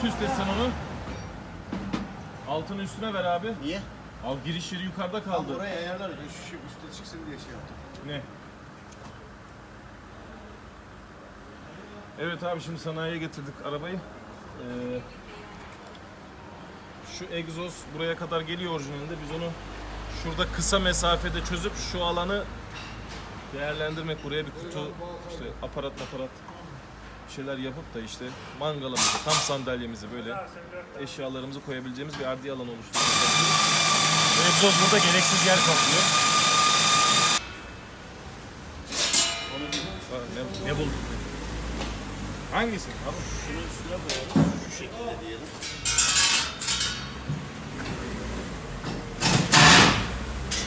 Altı üst et sen onu. Altını üstüne ver abi. Niye? Al giriş yeri yukarıda Tam kaldı. oraya ayarlar. Şu şey üstte çıksın diye şey yaptım. Ne? Evet abi şimdi sanayiye getirdik arabayı. Ee, şu egzoz buraya kadar geliyor orijinalinde. Biz onu şurada kısa mesafede çözüp şu alanı değerlendirmek. Buraya bir kutu, işte aparat aparat bir şeyler yapıp da işte mangalımızı, tam sandalyemizi böyle eşyalarımızı koyabileceğimiz bir ardi alan oluşturacağız. Bu egzoz burada gereksiz yer kaplıyor. Aa, ne, ne buldun? Hangisi? Abi Şunun üstüne koyalım. Şu şekilde diyelim.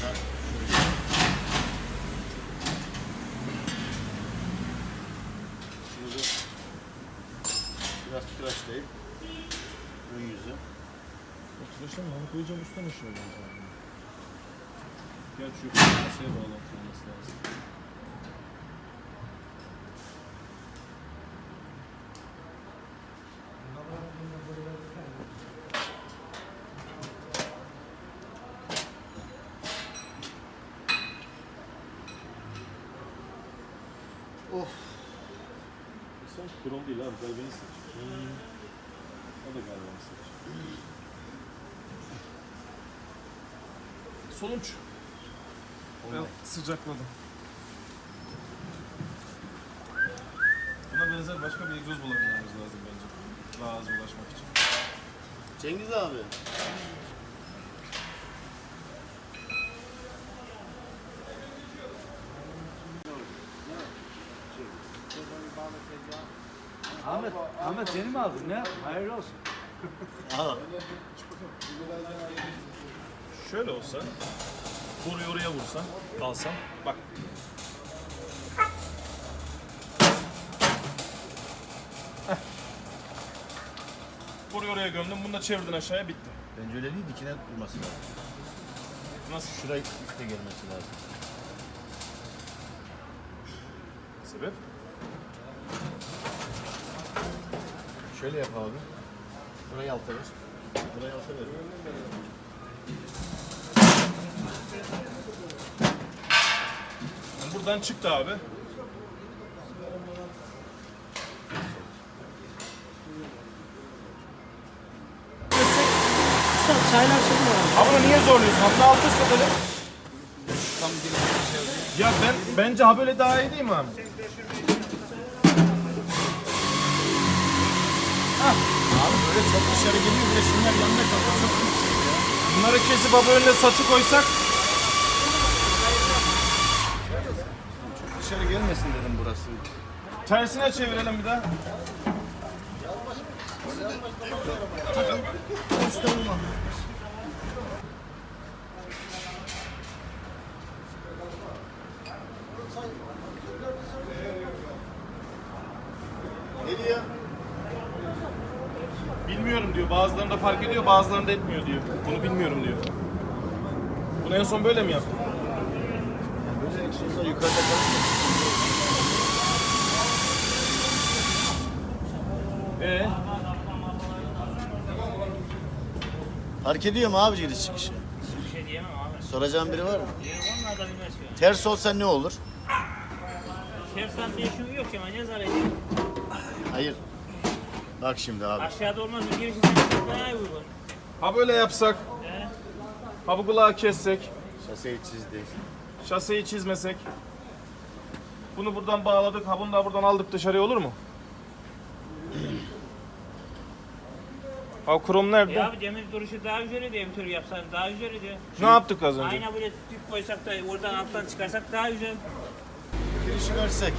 Ha, şöyle. Şunu da biraz tıraşlayıp ön yüzü. Oturuştan mı? Üstten aşağı olacağım. Gel şu masaya bağlantı olması lazım. Of. Sen krom değil abi, galvani seç. O da galvani seç. Sonuç. Olay. sıcakladım. Buna benzer başka bir egzoz bulabilmemiz lazım bence. Daha az ulaşmak için. Cengiz abi. Ahmet, Ahmet seni mi aldın? Ne? Hayırlı olsun. Al. Şöyle olsa, boruyu oraya vursan, alsam, bak. Heh. Boruyu oraya gömdüm, bunu da çevirdin aşağıya, bitti. Bence öyle değil, dikine durması lazım. Nasıl? Şuraya üstte gelmesi lazım. Sebep? Şöyle yap abi. Burayı alta ver. Burayı alta ver. Buradan çıktı abi. Çaylar çıkmıyor. Ama niye zorluyorsun? Hatta altı üst edelim. Ya ben bence ha böyle daha iyi değil mi abi? Hah. Abi böyle çok dışarı geliyor bir de şunlar yanında kalıyor. Bunları kesip abi önüne saçı koysak Dışarı gelmesin dedim burası. tersine çevirelim bir daha. Ne? Bilmiyorum diyor. Bazılarında fark ediyor, bazılarında etmiyor diyor. Bunu bilmiyorum diyor. Bunu en son böyle mi yaptın? Böyle egzozlar yukarıda kalıyor. Ee, Fark ediyor mu abi giriş çıkışı? Bir şey diyemem abi. Soracağım biri var mı? Onlar da bilmez ki. Ters olsa ne olur? Şefsan diye şu yok ya ne zarar ediyor. Hayır. Bak şimdi abi. Aşağıda olmaz bir girişi daha iyi uygun. ha böyle yapsak, He? ha bu kulağı kessek, Şaseyi çizdi. Şaseyi çizmesek. Bunu buradan bağladık, ha bunu da buradan aldık dışarıya olur mu? Ha krom nerede? Ya abi demir duruşu daha güzel ediyor bir tür yapsan daha güzel ediyor. ne yaptık az önce? Ayna böyle tüp koysak da oradan alttan çıkarsak daha güzel. Girişi versek.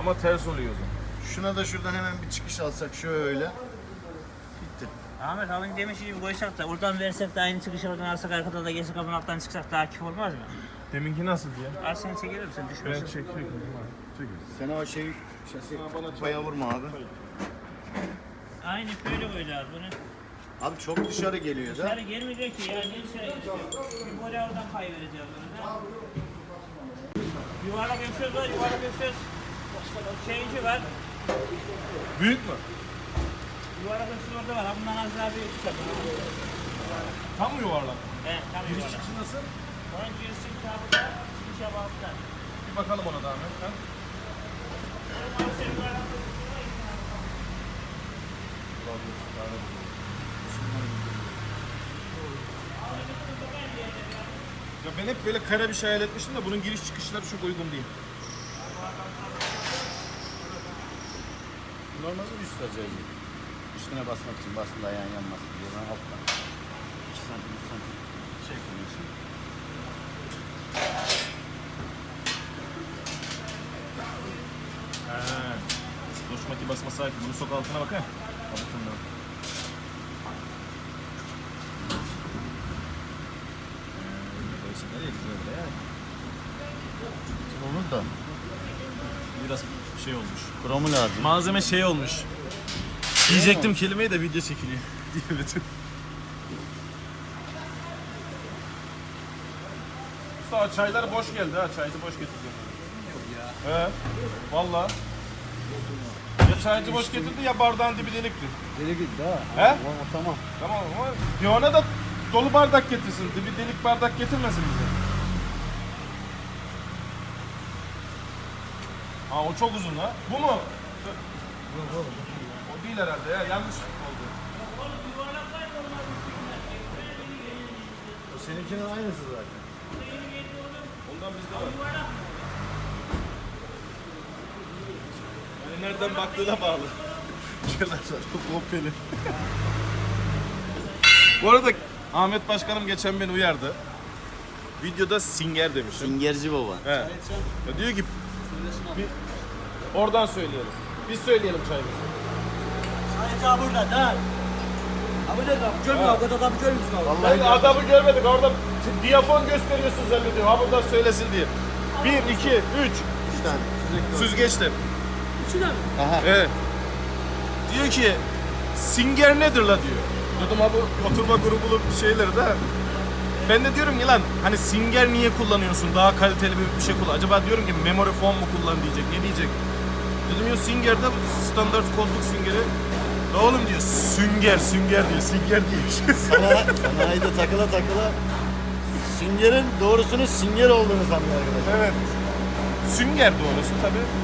Ama ters oluyor o zaman. Şuna da şuradan hemen bir çıkış alsak şöyle. Bitti. Ahmet abi demiş gibi koysak da oradan versek de aynı çıkışı oradan alsak arkada da gelsek kapının alttan çıksak daha kif olmaz mı? Deminki nasıl diye? Al seni çekelim sen Ben düşmesin. çekiyorum. Sen o şeyi şase kupaya vurma abi. Aynı böyle koyacağız bunu. Abi çok dışarı geliyor da. Dışarı gelmeyecek ki ya ne dışarı Bir böyle oradan kayvereceğiz bunu da. Yuvarlak öksöz var yuvarlak öksöz. Şeyci var. Büyük mü? Yuvarlak üstü orada var. Ha bundan az daha büyük çıkar. Tam mı yuvarlak? Evet, tam Giriş yuvarlak. çıkışı nasıl? Onun girişi kitabı da çıkış yapalım. Bir bakalım ona da Ahmet. Ha? Ya ben hep böyle kare bir şey hayal etmiştim de bunun giriş çıkışları çok uygun değil. Normalde üst acayip. Üstüne basmak için bastığında ayağın yanmasın diye ben alttan. 2 santim 3 santim şey basması ait. Bunu sok altına bak. Ee, nereye gidiyor böyle ya? Olur da Biraz şey olmuş. kromu lazım. Malzeme şey olmuş. Diyecektim kelimeyi de video çekiliyor. Diyemedim. Mustafa çaylar boş geldi ha. Çaycı boş getirdi. Yok ya. He. Valla. Çaycı boş getirdi ya bardağın dibi delikti. Deli gitti ha. He? O, tamam. Tamam ama bir ona da dolu bardak getirsin. Dibi delik bardak getirmesin bize. Ha o çok uzun ha. Bu mu? O değil herhalde ya. Yanlış oldu. O seninkinin aynısı zaten. Ondan bizde var. Nereden baktığına bağlı. Kopyeli. Bu arada Ahmet Başkanım geçen beni uyardı. Videoda singer demiş. Singerci baba. He. Ya diyor ki bir, oradan söyleyelim. Biz söyleyelim çayımızı. Sadece burada da. Abi ne kapı görmüyor. Ha. O kadar kapı görmüyor. Ben adamı görmedik orada t- diyafon gösteriyorsun zannediyor. Ha buradan söylesin diye. Bir, iki, üç. 3 tane. Üçüne mi? Aha. Evet. Diyor ki singer nedir la diyor. Dedim abi oturma grubulu şeyleri de. Ben de diyorum ki lan hani singer niye kullanıyorsun? Daha kaliteli bir, şey kullan. Acaba diyorum ki memory foam mu kullan diyecek. Ne diyecek? Dedim ya singer de standart koltuk singeri. Ne oğlum diyor sünger sünger diyor. Singer diyor. Sana, sanayide takıla takıla Sünger'in doğrusunun Sünger olduğunu sanıyor arkadaşlar. Evet. Sünger doğrusu tabii.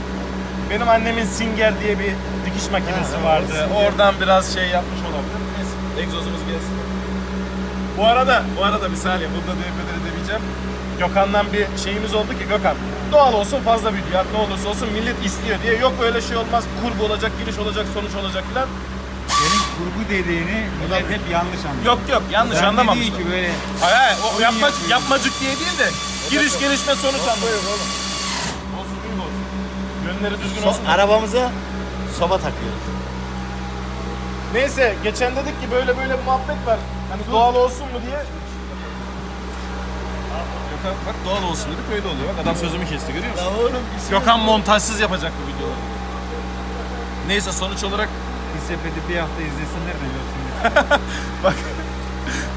Benim annemin Singer diye bir dikiş makinesi Ha, vardı. Singer. Oradan biraz şey yapmış olabilir. Neyse, egzozumuz gelsin. Bu arada, bu arada bir saniye burada devreleri demeyeceğim. Gökhan'dan bir şeyimiz oldu ki Gökhan doğal olsun fazla video yap ne olursa olsun millet istiyor diye yok öyle şey olmaz kurgu olacak giriş olacak sonuç olacak filan Senin kurgu dediğini millet hep yanlış anlıyor. yok yok yanlış Ben de anlamamışlar. değil ki böyle Hayır hayır o yapma, yapmacık diye değil de giriş gelişme sonuç anlamı. Olsun düzgün Yönleri düzgün olsun. Arabamıza soba takıyoruz. Neyse geçen dedik ki böyle böyle bir muhabbet var. Hani doğal olsun mu diye. Gökhan bak doğal olsun dedik öyle oluyor. Bak adam sözümü kesti görüyor musun? oğlum Gökhan montajsız yapacak bu videoları. Neyse sonuç olarak bir sepeti bir hafta izlesinler de görsünler. bak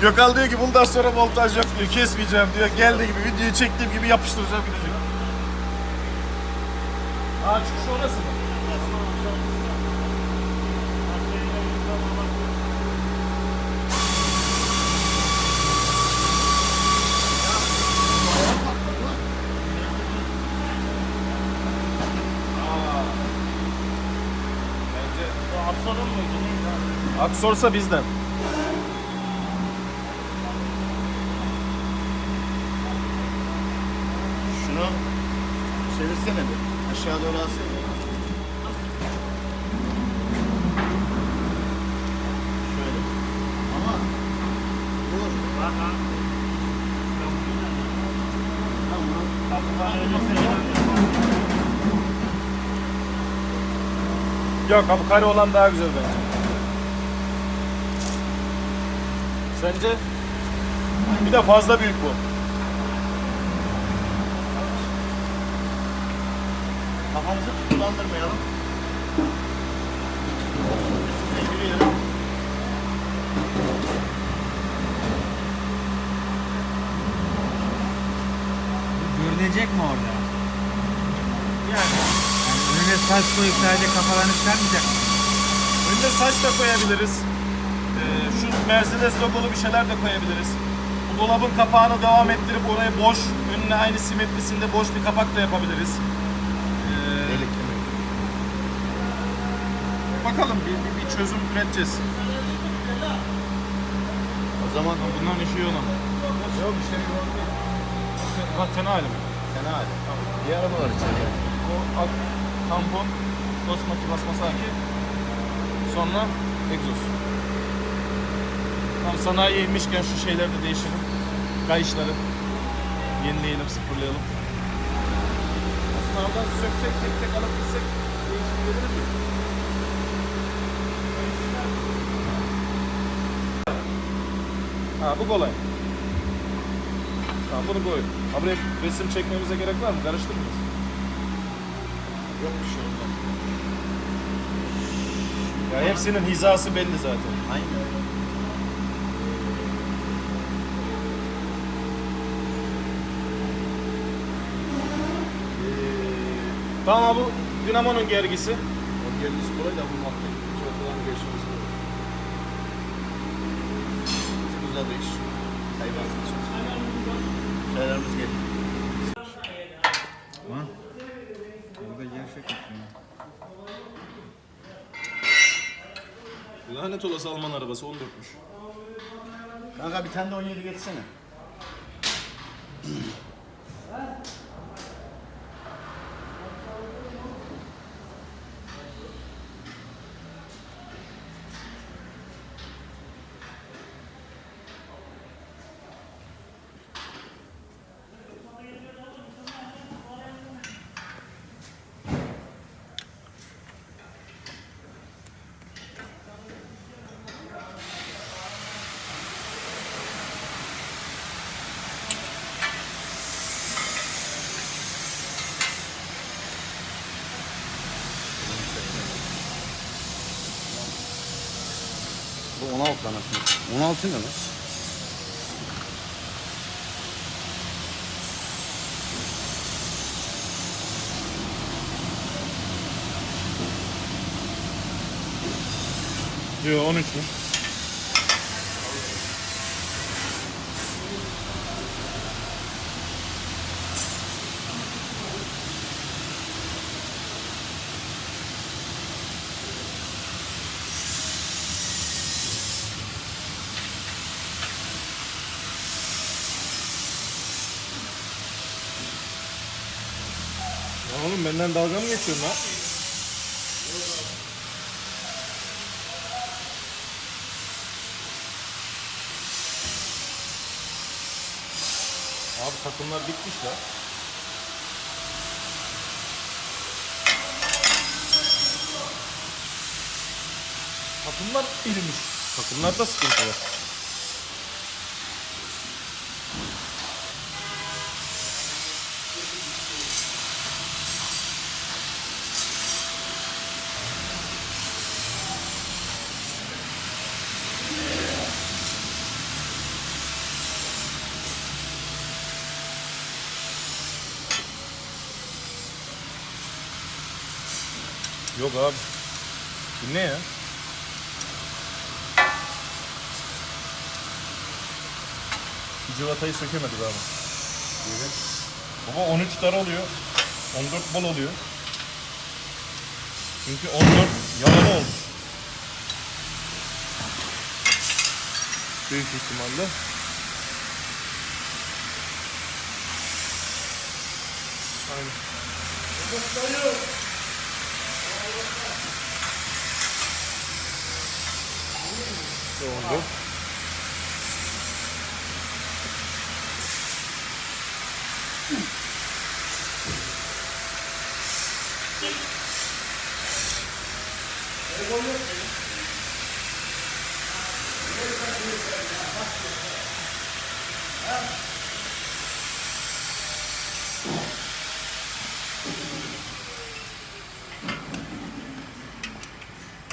Gökhan diyor ki bundan sonra montaj yok diyor kesmeyeceğim diyor. Geldiği gibi videoyu çektiğim gibi yapıştıracağım gidecek. Aa çıkış orası mı? Aksorun muydu? Aksorsa bizden. Şunu çevirsene bir. Aşağı doğru. Şöyle. Ama. Bak. Tamam. Yok abi kare olan daha güzel bence. Sence? Bir de fazla büyük bu. Kafamızı kullandırmayalım. Biz yürüyelim. Görünecek mi orada? Yani Yani önüne saç koyup sadece kafalarını çıkarmayacak mı? önde saç da koyabiliriz. Ee, şu Mercedes logolu bir şeyler de koyabiliriz. Bu dolabın kapağını devam ettirip oraya boş, önüne aynı simetrisinde boş bir kapak da yapabiliriz. Ee, Delikli mi? Bakalım bir, bir, bir çözüm üreteceğiz. O zaman Bundan işi yok ama. yok işte Zaten halim. Fena hali. Bir araba var içeride. O alt tampon, dost basması haki. Sonra egzoz. Tam sanayiye inmişken şu şeyleri de değişelim. Kayışları yenileyelim, sıfırlayalım. Aslında oradan söksek, tek tek alıp gitsek değiştirebiliriz mi? Ha bu kolay. Tamam bunu koy. Ha buraya resim çekmemize gerek var mı? Karıştırmıyoruz. Yok bir şey olmaz. Ya hepsinin hizası belli zaten. Aynen. Tamam bu dinamonun gergisi. O gergisi kolay da bu makine ikinci ortadan geçmesi zor. Güzel bir iş. Hayvansız iş. Şeylerimiz geliyor. Ha? Burada gevşek yapıyor. Lanet olası Alman arabası 14'müş. Kanka bir tane de 17 getirsene. Bu 16 anasını. 16 ne lan? Yo 13 mü? Ya oğlum benden dalga mı geçiyorsun lan? Abi takımlar bitmiş la. Takımlar erimiş. Takımlarda sıkıntı var. Yok abi. Bu ne ya? Civatayı sökemedik abi. Baba 13 dar oluyor. 14 bol oluyor. Çünkü 14 yalama oldu. Büyük ihtimalle. Aynen. Oldu.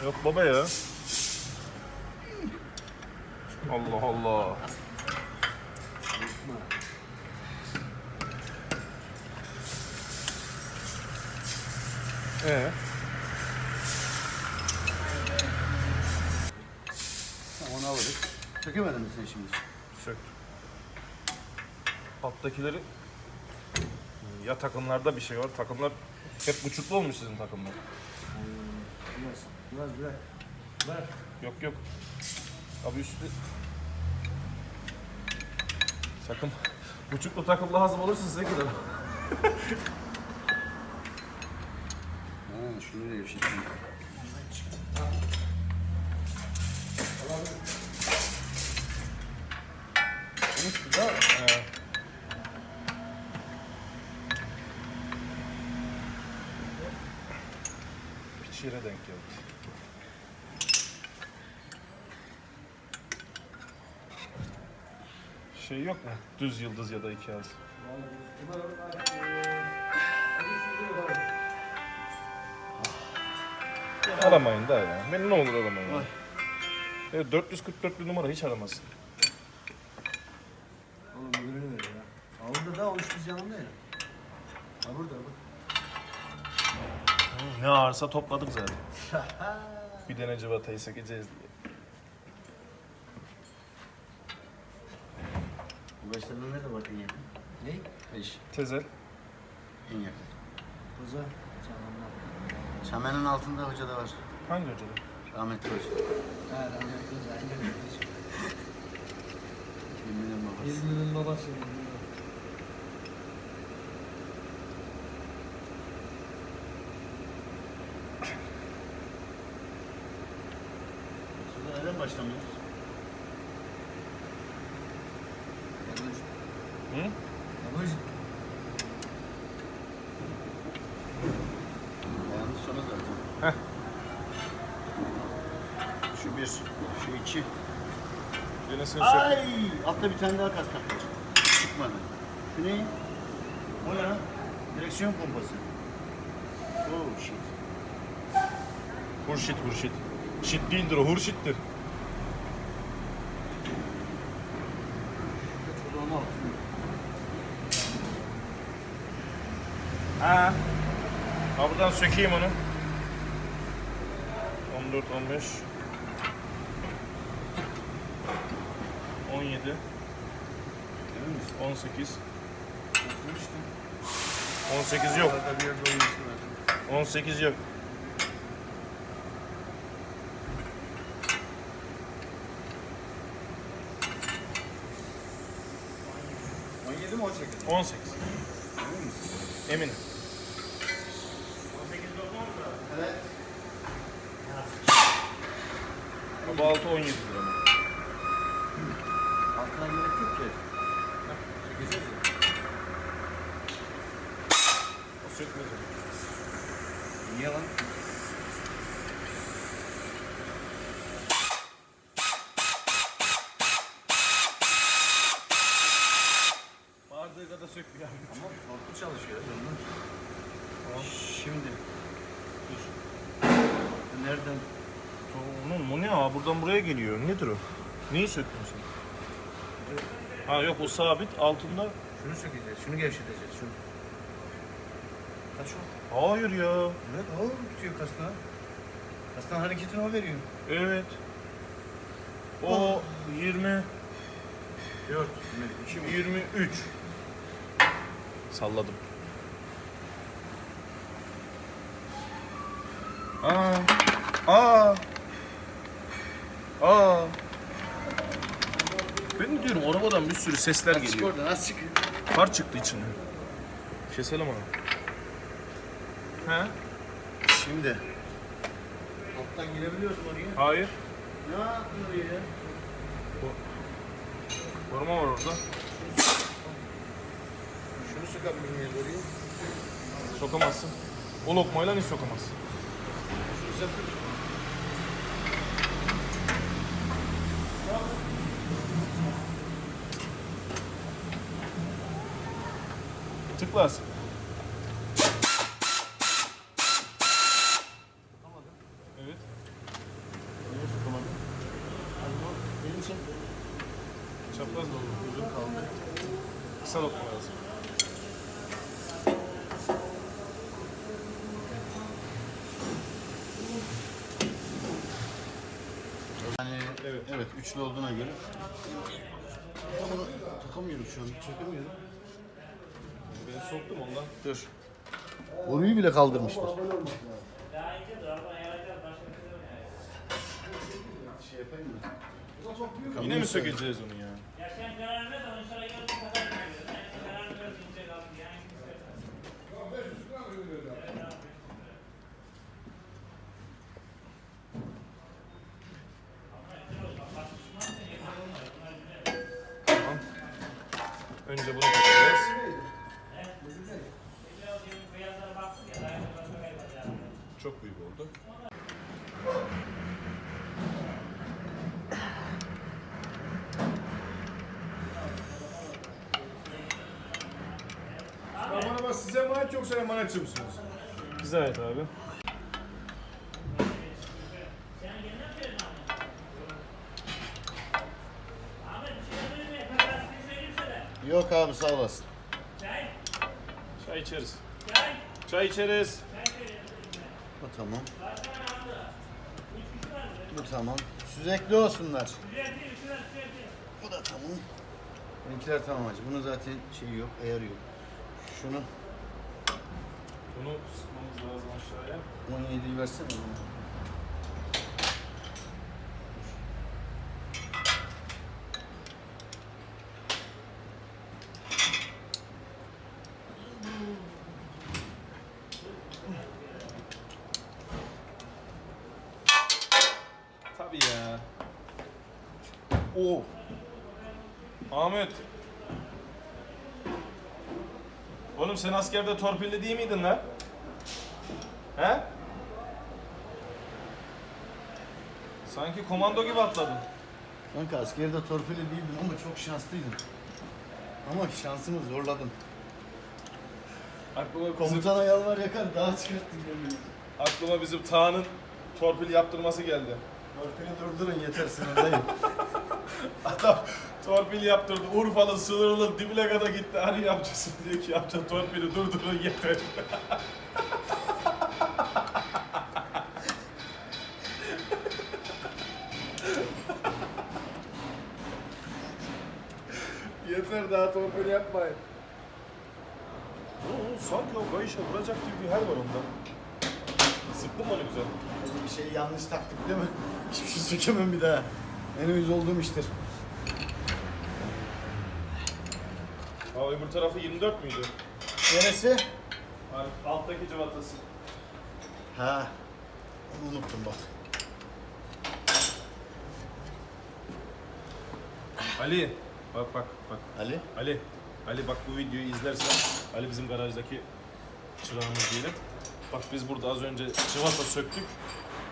Yok baba ya. Allah. Ee? Sökemedin mi sen şimdi? Söktüm. Alttakileri ya takımlarda bir şey var. Takımlar hep buçuklu olmuş sizin takımlar. Biraz, biraz bırak. Bırak. Yok yok. Abi üstü Sakın buçuklu takım lazım olursa size gider. Ha, şunu da gevşeteyim. Üstü de e, Piç yere denk geldi. Şey yok mu? Düz yıldız ya da iki az. Aramayın da ya. Beni ne olur aramayın. ya. Evet 444 numara hiç aramazsın. Oğlum müdürünü ver ya. Avruda da o üç biz yanında ya. Ha burada bak. Ne ağırsa topladık zaten. bir tane civatayı sekeceğiz diye. Bu başlarında nerede var en yakın? Ne? Beş. Tezel. En yakın. Canlanma. Çamenin altında hoca da var. Hangi hocada? Rahmetli hoca. Ha rahmet kuza. Aynen. Emminin babası. Birbirinin babası. Şurada neden başlamıyoruz? Hı? Yabancı. Ayağının sonu zaten. Heh. Şu bir, şu iki. Sök. Ay! Altta bir tane daha kasnak var. Çıkmadı. Şu ne? O ne? Direksiyon pompası. Oh shit. Hurşit hurşit. Şit değildir o hurşittir. Şurada onu al. Ha. Ha buradan sökeyim onu. 14, 15. 17, Emin misin? 18. Oturmuştu. 18 yok. Orada bir yerde olması lazım. 18 yok. mi 18? 18. Eminim. Evet. Baba 6 17 lira ama. Altına gerek yok ki. Sökeceğiz ya. O sökmez o. Niye lan? Bağırdığı kadar sökmüyor abi. Ama farklı çalışıyor. Ondan. Şimdi. Dur. Nereden? Onun bu ne ya? Buradan buraya geliyor. Nedir o? Neyi söktün sen? Ha yok o sabit altında. Şunu sökeceğiz. Şunu gevşeteceğiz. Şunu. Kaç o? Hayır ya. Evet o tutuyor kasnağı. Kasnağın hareketini o veriyor. Evet. O 20 Dört. 23. Salladım. Aa. Aa. Aa. Ben de diyorum arabadan bir sürü sesler Çık geliyor. oradan az çık. Kar çıktı içine. Keselim onu. He? Şimdi. Alttan girebiliyoruz oraya? Hayır. Ne yaptın oraya? Koruma var orada. Şunu sokabilir miyiz oraya? Sokamazsın. O lokmayla hiç sokamazsın. Şunu tut. Tıkla az. Evet. Niye sokamadın? Elini çek. Kaldı. Kısa lokma lazım. Yani Evet. evet, üçlü olduğuna göre. Ama takamıyorum şu an, çekemiyorum. Ben soktum ondan. Dur. Boruyu bile kaldırmışlar. Yine mi sökeceğiz onu ya? Ya sen karar ver de onu sonra yarın kadar veriyorsun. Yani karar veriyorsun ince kalsın. Yani kimse yok. Tamam. Önce bunu takacağız. Biraz yarın beyazlara baktım ya. Daha önce başka bir şey var yani. Çok büyük oldu. Aman ama size emanet yoksa emanetçi misiniz? Bize ait abi. Abi sağ olasın. Çay. İçeriz. Çay. İçeriz. Bu tamam. Bu tamam. Süzekli olsunlar. Bu da tamam. Benimkiler tamam hacı. Bunun zaten şeyi yok, ayarı yok. Şunu Bunu sıkmamız lazım aşağıya. 17'yi versene. bana. Tabii ya. Oo. Ahmet. Oğlum sen askerde torpilli değil miydin lan? He? Sanki komando gibi atladın. Kanka askerde torpili değildim ama çok şanslıydım. Ama şansımı zorladım. Aklıma bizim, Komutana yalvar yakar daha çıkarttın kendini. aklıma bizim Tağ'ın torpil yaptırması geldi. Torpili durdurun yeter sınırdayım. Adam torpil yaptırdı. Urfalı sınırlı dibine kadar gitti. Hani yapacaksın diyor ki yapacağım torpili durdurun yeter. yeter daha torpil yapmayın. Oo, sanki o kayışa vuracak gibi bir hal var onda. Sıktın mı onu güzel? bir şey yanlış taktık değil mi? Hiçbir şey sökemem bir daha. En uyuz olduğum iştir. Öbür tarafı 24 müydü? Neresi? Alttaki cıvatası. Ha. Unuttum bak. Ali. Bak bak bak. Ali. Ali. Ali bak bu videoyu izlersen Ali bizim garajdaki çırağımız diyelim. Bak biz burada az önce cıvata söktük.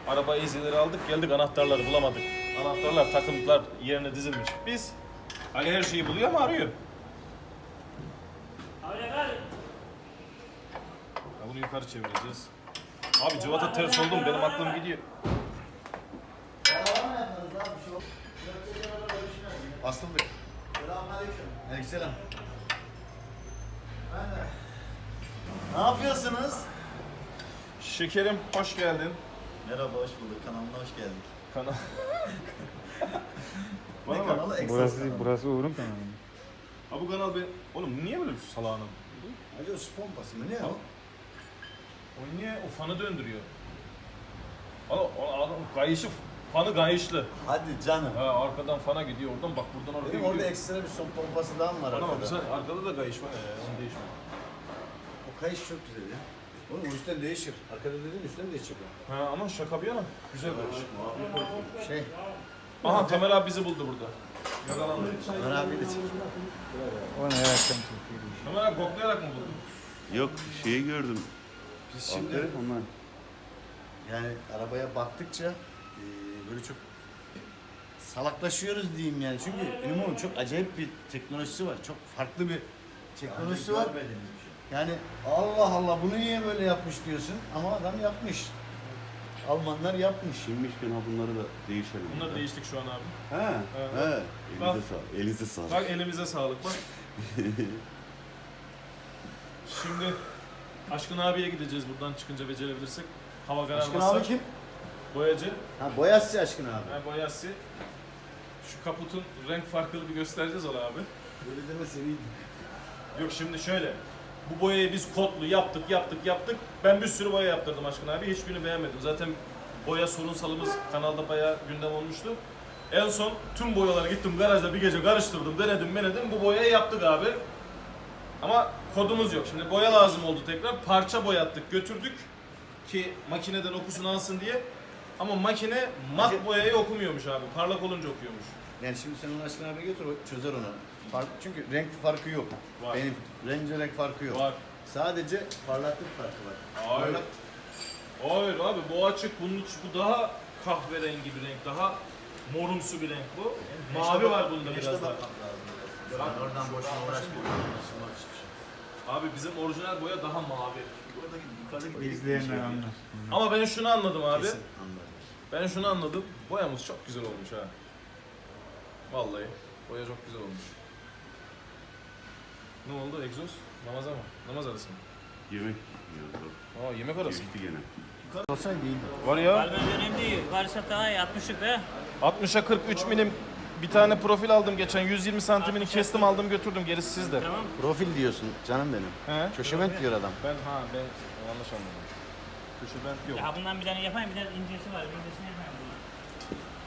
Arabayı izileri aldık geldik anahtarları bulamadık. Anahtarlar takımlar yerine dizilmiş. Biz Ali her şeyi buluyor ama arıyor. Öyle kal. Ya bunu yukarı çevireceğiz. Abi cıvata ters oldu mu benim aklım gidiyor. Aslı Bey. Selamünaleyküm. Aleykümselam. Ne yapıyorsunuz? Şekerim hoş geldin. Merhaba, hoş bulduk. Kanalına hoş geldik. Kanal. Ne Bana bak. kanalı? Exos Burası, kanalı. burası Uğur'un kanalı. Ha bu kanal ben... Oğlum niye böyle bir salağına? Hacı o su pompası mı? Ne o? O niye o fanı döndürüyor? O adam kayışı fanı kayışlı. Hadi canım. Ha arkadan fana gidiyor oradan bak buradan oraya Benim gidiyor. orada ekstra bir son pompası daha mı var bak arkada? sen arkada da kayış var ya onu değişme. O kayış çok güzel ya. Oğlum o üstten değişir. Arkada dediğin üstten değişir. Ha ama şaka bir yana güzel kayış. Şey, Aha Tamer abi bizi buldu burada. Yakalandı. Ömer abi de çek. Tamer abi koklayarak mı buldu? Yok şeyi gördüm. Biz şimdi Aferin onlar. yani arabaya baktıkça eee, böyle çok salaklaşıyoruz diyeyim yani. Çünkü Ünimo'nun çok acayip bir teknolojisi var. Çok farklı bir teknolojisi var. Yani Allah Allah bunu niye böyle yapmış diyorsun ama adam yapmış. Almanlar yapmış. Şimdiyken ha bunları da değişelim. Bunları değiştik şu an abi. He. He. Bak. Elinize sağlık. Elinize sağlık. Bak elimize sağlık bak. Şimdi Aşkın abiye gideceğiz buradan çıkınca becerebilirsek. Hava Aşkın kararmazsa. abi kim? Boyacı. Ha boyasçı aşkın abi. Ben boyası. Şu kaputun renk farkını bir göstereceğiz ona abi. Böyle deme seriydi. Yok şimdi şöyle. Bu boyayı biz kodlu yaptık, yaptık, yaptık. Ben bir sürü boya yaptırdım Aşkın abi. Hiçbirini beğenmedim. Zaten boya sorunsalımız kanalda bayağı gündem olmuştu. En son tüm boyaları gittim garajda bir gece karıştırdım, denedim, denedim. Bu boyayı yaptık abi. Ama kodumuz yok. Şimdi boya lazım oldu tekrar. Parça boyattık, götürdük ki makineden okusun alsın diye. Ama makine mat boyayı okumuyormuş abi. Parlak olunca okuyormuş. Yani şimdi sen onu aşkın abi götür o çözer onu. Fark, çünkü renk farkı yok. Var. Benim renk renk farkı yok. Var. Sadece parlaklık farkı var. Hayır. Parlak, Hayır abi bu açık bunun iç- bu daha kahverengi bir renk daha morumsu bir renk bu. Mavi var bunda biraz daha. oradan boşuna uğraşmıyor. Abi bizim orijinal boya daha mavi. Buradaki yukarıdaki İzleyenler anlar. Ama ben şunu anladım abi. Kesin anlarım. Ben şunu anladım. Boyamız çok güzel olmuş ha. Vallahi boya çok güzel olmuş. Ne oldu egzoz? Namaza mı? Namaz arası mı? Yemek yiyoruz. Aa yemek arası. Geçti gene. Var ya. Galiba önemli değil. Varsa daha iyi 60'lık da. 60'a 43 milim bir tane profil aldım geçen 120 santimini kestim aldım götürdüm gerisi sizde. Tamam. Profil diyorsun canım benim. He? Köşement diyor adam. Ben ha ben yanlış anladım. Köşe ben yok. Ya bundan bir tane yapayım bir de incesi var. İncesini yapayım.